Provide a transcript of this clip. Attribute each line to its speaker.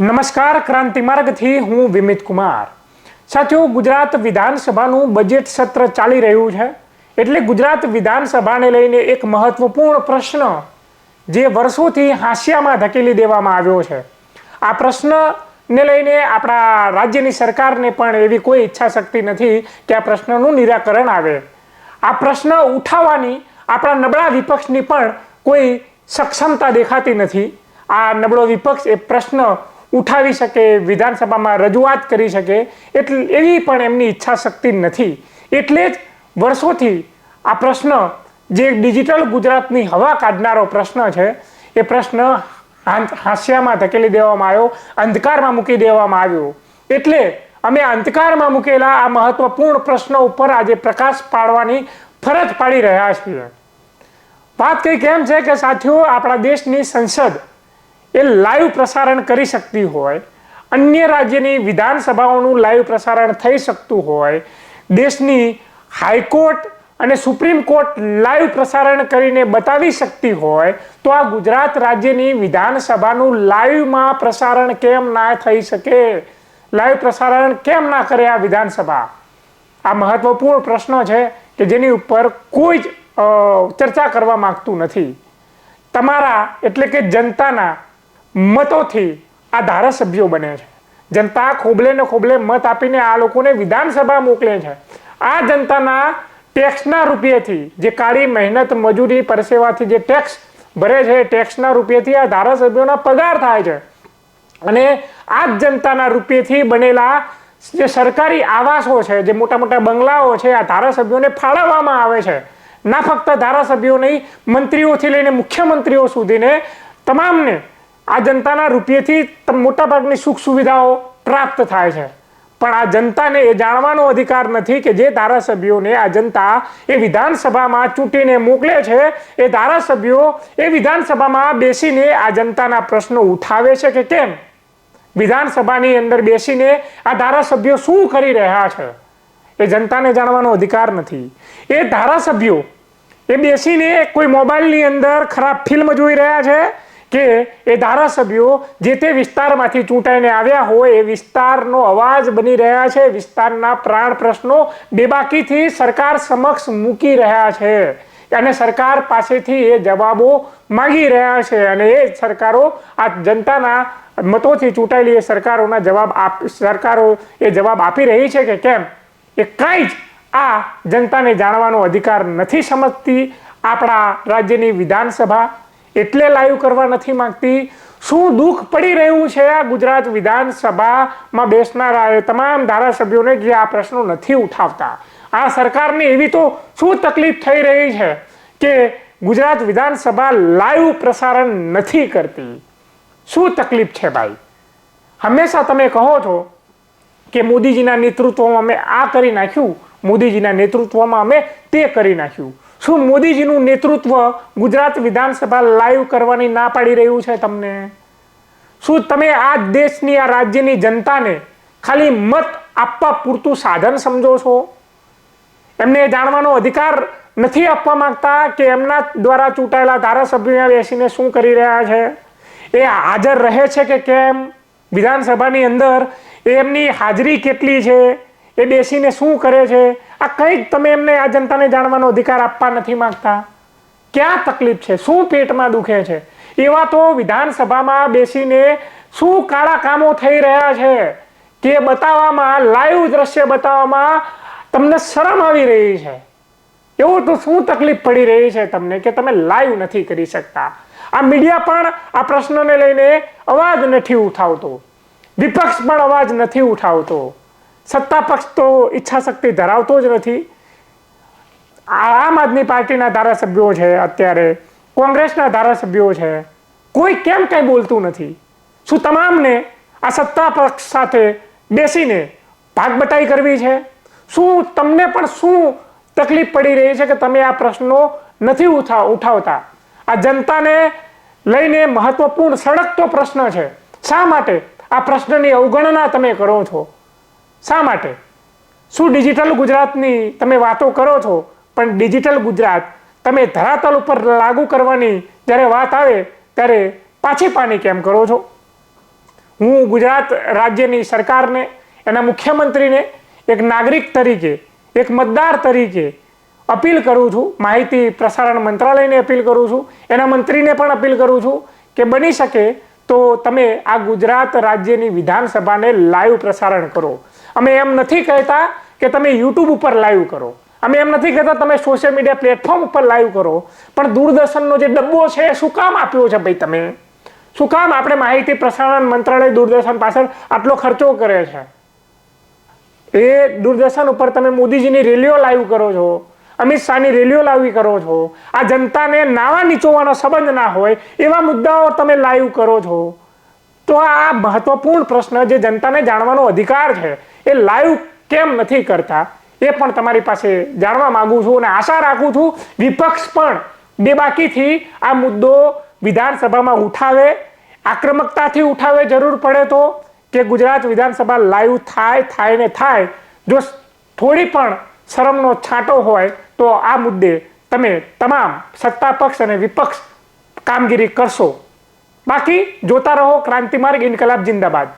Speaker 1: નમસ્કાર, ક્રાંતિ માર્ગથી હું વિમિત કુમાર. સાથીઓ, ગુજરાત વિધાનસભાનું બજેટ સત્ર ચાલી રહ્યું છે. એટલે ગુજરાત વિધાનસભાને લઈને એક મહત્વપૂર્ણ પ્રશ્ન જે વર્ષોથી હાંસિયામાં ધકેલી દેવામાં આવ્યો છે. આ પ્રશ્નને લઈને આપણા રાજ્યની સરકારને પણ એવી કોઈ ઈચ્છા શક્તિ નથી કે આ પ્રશ્નનું નિરાકરણ આવે. આ પ્રશ્ન ઉઠાવવાની આપણા નબળા વિપક્ષની પણ કોઈ સક્ષમતા દેખાતી નથી. આ નબળો વિપક્ષ એ પ્રશ્ન ઉઠાવી શકે, વિધાનસભામાં રજૂઆત કરી શકે, એટલે એવી પણ એમની ઈચ્છા શક્તિ નથી. એટલે જ વર્ષોથી આ પ્રશ્ન, જે ડિજિટલ ગુજરાતની હવા કાઢનારો પ્રશ્ન છે, એ પ્રશ્ન હાસ્યામાં ધકેલી દેવામાં આવ્યો, અંધકારમાં મૂકી દેવામાં આવ્યો. એટલે અમે અંધકારમાં મૂકેલા આ મહત્વપૂર્ણ પ્રશ્ન ઉપર આજે પ્રકાશ પાડવાની ફરજ પાડી રહ્યા છીએ. વાત કંઈક એમ છે કે સાથીઓ, આપણા દેશની સંસદ એ લાઈવ પ્રસારણ કરી શકતી હોય, અન્ય રાજ્યની વિધાનસભાઓનું લાઈવ પ્રસારણ થઈ શકતું હોય, દેશની હાઈકોર્ટ અને સુપ્રીમ કોર્ટ લાઈવ પ્રસારણ કરીને બતાવી શકતી હોય, તો આ ગુજરાત રાજ્યની વિધાનસભાનું લાઈવમાં પ્રસારણ કેમ ના થઈ શકે? લાઈવ પ્રસારણ કેમ ના કરે આ વિધાનસભા? આ મહત્વપૂર્ણ પ્રશ્ન છે કે જેની ઉપર કોઈ જ ચર્ચા કરવા માંગતું નથી. તમારા એટલે કે જનતાના મતોથી આ ધારાસભ્યો બને છે. જનતા ખોબલે ને ખોબલે મત આપીને આ લોકોને વિધાનસભા મોકલે છે. આ જનતાના ટેક્સના રૂપિયેથી જે કાળી મહેનત મજૂરી પરસેવાથી જે ટેક્સ ભરે છે ટેક્સના રૂપિયેથી આ ધારાસભ્યોના પગાર થાય છે. અને આ જનતાના રૂપિયેથી બનેલા જે સરકારી આવાસો છે, જે મોટા મોટા બંગલાઓ છે, આ ધારાસભ્યોને ફાળવવામાં આવે છે. ના ફક્ત ધારાસભ્યો નહીં, મંત્રીઓથી લઈને મુખ્યમંત્રીઓ સુધીને તમામને આ જનતાના રૂપિયેથી મોટાભાગની સુખ સુવિધાઓ પ્રાપ્ત થાય છે. પણ આ જનતાને એ જાણવાનો અધિકાર નથી કે જે ધારાસભ્યોને આ જનતા એ વિધાનસભામાં ચૂંટીને મોકલે છે, એ ધારાસભ્યો એ વિધાનસભામાં બેસીને આ જનતાના પ્રશ્નો ઉઠાવે છે કે કેમ? વિધાનસભાની અંદર બેસીને આ ધારાસભ્યો શું કરી રહ્યા છે? એ જનતાને જાણવાનો અધિકાર નથી. એ ધારાસભ્યો એ બેસીને કોઈ મોબાઈલની અંદર ખરાબ ફિલ્મ જોઈ રહ્યા છે કે એ ધારાસભ્યો જે તે વિસ્તારમાંથી ચૂંટાઈને આવ્યા હોય, એ વિસ્તારનો અવાજ બની રહ્યા છે, વિસ્તારના પ્રાણ પ્રશ્નો બેબાકીથી સરકાર સમક્ષ મૂકી રહ્યા છે અને સરકાર પાસેથી એ જવાબો માગી રહ્યા છે અને એ સરકારો આ જનતાના મતોથી ચૂંટાયેલી એ સરકારોના જવાબ આપ, સરકારો એ જવાબ આપી રહી છે કે કેમ? એ કાંઈ જ આ જનતાને જાણવાનો અધિકાર નથી સમજતી આપણા રાજ્યની વિધાનસભા એટલે લાઈવ કરવા નથી માંગતી. શું દુઃખ પડી રહ્યું છે આ ગુજરાત વિધાનસભામાં બેસનારા? તમામ ધારાસભ્યોને જે આ પ્રશ્નો નથી ઉઠાવતા. આ સરકારને એવી તો શું તકલીફ થઈ રહી છે કે ગુજરાત વિધાનસભા લાઈવ પ્રસારણ નથી કરતી? શું તકલીફ છે ભાઈ? હંમેશા તમે કહો છો કે મોદીજીના નેતૃત્વમાં અમે આ કરી નાખ્યું, મોદીજીના નેતૃત્વમાં અમે તે કરી નાખ્યું. શું મોદીજીનું નેતૃત્વ ગુજરાત વિધાનસભા લાઈવ કરવાની ના પાડી રહ્યું છે તમને? શું તમે આ દેશની, આ રાજ્યની જનતાને ખાલી મત આપવા પૂરતું સાધન સમજો છો? એમને જાણવાનો અધિકાર નથી આપવા માંગતા કે એમના દ્વારા ચૂંટાયેલા ધારાસભ્યો બેસીને શું કરી રહ્યા છે? એ હાજર રહે છે કે કેમ? વિધાનસભાની અંદર એમની હાજરી કેટલી છે? એ બેસીને શું કરે છે? આ કંઈક તમે એમને આ જનતાને જાણવાનો અધિકાર આપવા નથી માંગતા. ક્યાં તકલીફ છે? શું પેટમાં દુખે છે? એવા તો વિધાનસભામાં બેસીને શું કાળા કામો થઈ રહ્યા છે? કે બતાવવામાં, લાઈવ દ્રશ્ય બતાવવામાં તમને શરમ આવી રહી છે. એવું તો શું તકલીફ પડી રહી છે તમને કે તમે લાઈવ નથી કરી શકતા? આ મીડિયા પણ આ પ્રશ્નને લઈને અવાજ નથી ઉઠાવતો. વિપક્ષ પણ અવાજ નથી ઉઠાવતો. સત્તા પક્ષ તો ઈચ્છા શક્તિ ધરાવતો જ નથી. આમ આદમી પાર્ટીના ધારાસભ્યો છે અત્યારે, કોંગ્રેસના ધારાસભ્યો છે. કોઈ કેમ કંઈ બોલતું નથી? શું તમામને આ સત્તા પક્ષ સાથે બેસીને ભાગબટાઈ કરવી છે? શું તમને પણ શું તકલીફ પડી રહી છે કે તમે આ પ્રશ્નો નથી ઉઠા ઉઠાવતા? આ જનતાને લઈને મહત્વપૂર્ણ સળગતો પ્રશ્ન છે. શા માટે આ પ્રશ્નની અવગણના તમે કરો છો? શા માટે? શું ડિજિટલ ગુજરાતની તમે વાતો કરો છો? પણ ડિજિટલ ગુજરાત તમે ધરાતલ ઉપર લાગુ કરવાની જ્યારે વાત આવે ત્યારે પાછી પાની કેમ કરો છો? હું ગુજરાત રાજ્યની સરકારને, એના મુખ્યમંત્રીને એક નાગરિક તરીકે, એક મતદાર તરીકે અપીલ કરું છું. માહિતી પ્રસારણ મંત્રાલયને અપીલ કરું છું. એના મંત્રીને પણ અપીલ કરું છું કે બની શકે તો તમે આ ગુજરાત રાજ્યની વિધાનસભાને લાઈવ પ્રસારણ કરો. અમે એમ નથી કહેતા કે તમે યુટ્યુબ ઉપર લાઈવ કરો. અમે એમ નથી કહેતા તમે સોશિયલ મીડિયા પ્લેટફોર્મ ઉપર લાઈવ કરો. પણ દૂરદર્શનનો જે ડબ્બો છે એ શું કામ આપ્યો છે ભાઈ તમે? શું કામ આપણે માહિતી પ્રસારણ મંત્રાલય દૂરદર્શન પાછળ આટલો ખર્ચો કરે છે? એ દૂરદર્શન ઉપર તમે મોદીજીની રેલીઓ લાઈવ કરો છો, અમિત શાહની રેલીઓ લાવી કરો છો, આ જનતાને નાવા નીચોવાનો સંબંધ ના હોય એવા મુદ્દાઓ તમે લાઈવ કરો છો. તો આ મહત્વપૂર્ણ પ્રશ્ન જે જનતાને જાણવાનો અધિકાર છે એ લાઈવ કેમ નથી કરતા? એ પણ તમારી પાસે જાણવા માગું છું અને આશા રાખું છું વિપક્ષ પણ બેબાકીથી આ મુદ્દો વિધાનસભામાં ઉઠાવે, આક્રમકતાથી ઉઠાવે જરૂર પડે તો કે ગુજરાત વિધાનસભા લાઈવ થાય થાય ને થાય. જો થોડી પણ શરમનો છાંટો હોય તો આ મુદ્દે તમે તમામ સત્તા પક્ષ અને વિપક્ષ કામગીરી કરશો. બાકી જોતા રહો ક્રાંતિમાર્ગ ઇન્કલાબ જિંદાબાદ.